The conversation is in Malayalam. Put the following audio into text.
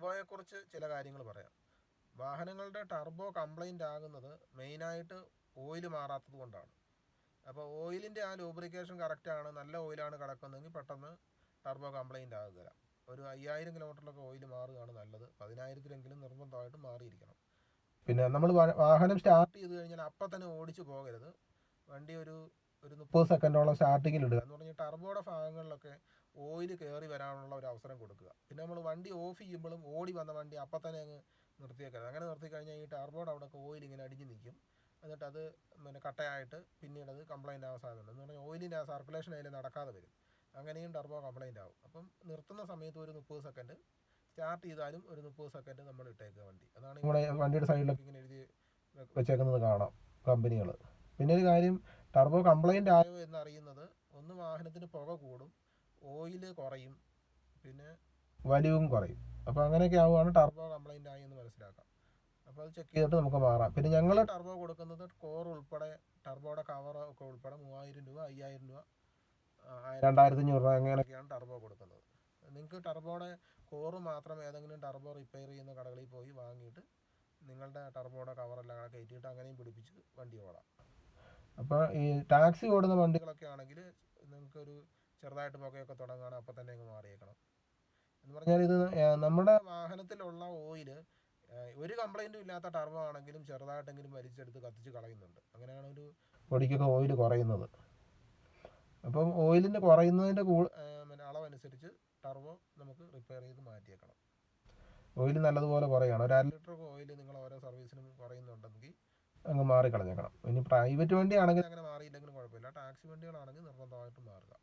ടർബോയെക്കുറിച്ച് ചില കാര്യങ്ങൾ പറയാം. വാഹനങ്ങളുടെ ടർബോ കംപ്ലൈന്റ് ആകുന്നത് മെയിനായിട്ട് ഓയിൽ മാറാത്തത് കൊണ്ടാണ്. അപ്പോൾ ഓയിലിന്റെ ആ ലൂബ്രിക്കേഷൻ കറക്റ്റാണ് നല്ല ഓയിലാണ് കിടക്കുന്നതെങ്കിൽ പെട്ടെന്ന് ടർബോ കംപ്ലൈന്റ് ആകുകയില്ല. ഒരു അയ്യായിരം കിലോമീറ്ററിലൊക്കെ ഓയിൽ മാറുകയാണ് നല്ലത്. പതിനായിരത്തിലെങ്കിലും നിർബന്ധമായിട്ട് മാറിയിരിക്കണം. പിന്നെ നമ്മൾ വാഹനം സ്റ്റാർട്ട് ചെയ്ത് കഴിഞ്ഞാൽ അപ്പം തന്നെ ഓടിച്ചു പോകരുത്. വണ്ടി ഒരു ഒരു മുപ്പത് സെക്കൻഡോളം സ്റ്റാർട്ടിങ്ങിൽ ഇടുക. എന്ന് പറഞ്ഞാൽ ടർബോയുടെ ഭാഗങ്ങളിലൊക്കെ ഓയിൽ കയറി വരാനുള്ള ഒരു അവസരം കൊടുക്കുക. പിന്നെ നമ്മൾ വണ്ടി ഓഫ് ചെയ്യുമ്പോഴും ഓടി വന്ന വണ്ടി അപ്പം തന്നെ അങ്ങ് നിർത്തിയേക്കരുത്. അങ്ങനെ നിർത്തി കഴിഞ്ഞാൽ ഈ അവിടെ ഒക്കെ ഓയിൽ ഇങ്ങനെ അടിഞ്ഞ് നിൽക്കും എന്നിട്ട് അത് പിന്നെ കട്ടയായിട്ട് പിന്നീട് അത് കംപ്ലൈന്റ് ആവാൻ സാധ്യതയുണ്ട് എന്ന് പറഞ്ഞാൽ ഓയിലിന്റെ ആ സർക്കുലേഷൻ അതിൽ നടക്കാതെ വരും. അങ്ങനെയും ടർബോ കംപ്ലൈന്റ് ആവും. അപ്പം നിർത്തുന്ന സമയത്ത് ഒരു മുപ്പത് സെക്കൻഡ് സ്റ്റാർട്ട് ചെയ്താലും ഒരു മുപ്പത് സെക്കൻഡ് നമ്മൾ ഇട്ടേക്കുക വണ്ടി. അതാണ് ഇവിടെ വണ്ടിയുടെ സൈഡിലൊക്കെ ഇങ്ങനെ എഴുതി വെച്ചേക്കുന്നത് കാണാം കമ്പനികൾ പിന്നെ ഒരു കാര്യം ടർബോ കംപ്ലൈന്റ് ആയോ എന്നറിയുന്നത് ഒന്ന് വാഹനത്തിന് പുക കൂടും ഓയിൽ കുറയും പിന്നെ വലിവും കുറയും. അപ്പോൾ അങ്ങനെയൊക്കെ ആവുകയാണ് ടർബോ കംപ്ലൈന്റ് ആയി എന്ന് മനസ്സിലാക്കാം. അപ്പോൾ അത് ചെക്ക് ചെയ്തിട്ട് നമുക്ക് മാറാം. പിന്നെ ഞങ്ങൾ ടർബോ കൊടുക്കുന്നത് കോർ ഉൾപ്പെടെ ടർബോയുടെ കവർ ഒക്കെ ഉൾപ്പെടെ മൂവായിരം രൂപ അയ്യായിരം രൂപ രണ്ടായിരത്തി അഞ്ഞൂറ് രൂപ അങ്ങനെയൊക്കെയാണ് ടർബോ കൊടുക്കുന്നത്. നിങ്ങൾക്ക് ടർബോയുടെ കോർ മാത്രം ഏതെങ്കിലും ടർബോ റിപ്പയർ ചെയ്യുന്ന കടകളിൽ പോയി വാങ്ങിയിട്ട് നിങ്ങളുടെ ടർബോയുടെ കവറെല്ലാം കൂടെ കയറ്റിയിട്ട് അങ്ങനെയും പിടിപ്പിച്ച് വണ്ടി ഓടാം. അപ്പോൾ ഈ ടാക്സി ഓടുന്ന വണ്ടികളൊക്കെ ആണെങ്കിൽ നിങ്ങൾക്കൊരു ചെറുതായിട്ട് പുകയൊക്കെ തുടങ്ങുകയാണ് അപ്പോൾ തന്നെ അങ്ങ് മാറിയേക്കണം. എന്ന് പറഞ്ഞാൽ ഇത് നമ്മുടെ വാഹനത്തിലുള്ള ഓയിൽ ഒരു കംപ്ലൈന്റും ഇല്ലാത്ത ടർബോ ആണെങ്കിലും ചെറുതായിട്ടെങ്കിലും വലിച്ചെടുത്ത് കത്തിച്ച് കളയുന്നുണ്ട്. അങ്ങനെയാണ് ഒരു പൊടിക്കൊക്കെ ഓയിൽ കുറയുന്നത്. അപ്പം ഓയിലിന്റെ കുറയുന്നതിന്റെ കൂ പിന്നെ അളവനുസരിച്ച് ടർബോ നമുക്ക് റിപ്പയർ ചെയ്ത് മാറ്റിയേക്കണം. ഓയിൽ നല്ലതുപോലെ കുറയാണ് ഒരു അര ലിറ്റർ ഓയിൽ നിങ്ങൾ ഓരോ സർവീസിനും കുറയുന്നുണ്ടെങ്കിൽ അങ്ങ് മാറി കളഞ്ഞേക്കണം ഇനി പ്രൈവറ്റ് വണ്ടി ആണെങ്കിൽ അങ്ങനെ മാറിയില്ലെങ്കിലും കുഴപ്പമില്ല. ടാക്സി വണ്ടികളാണെങ്കിൽ നിർബന്ധമായിട്ടും മാറുക.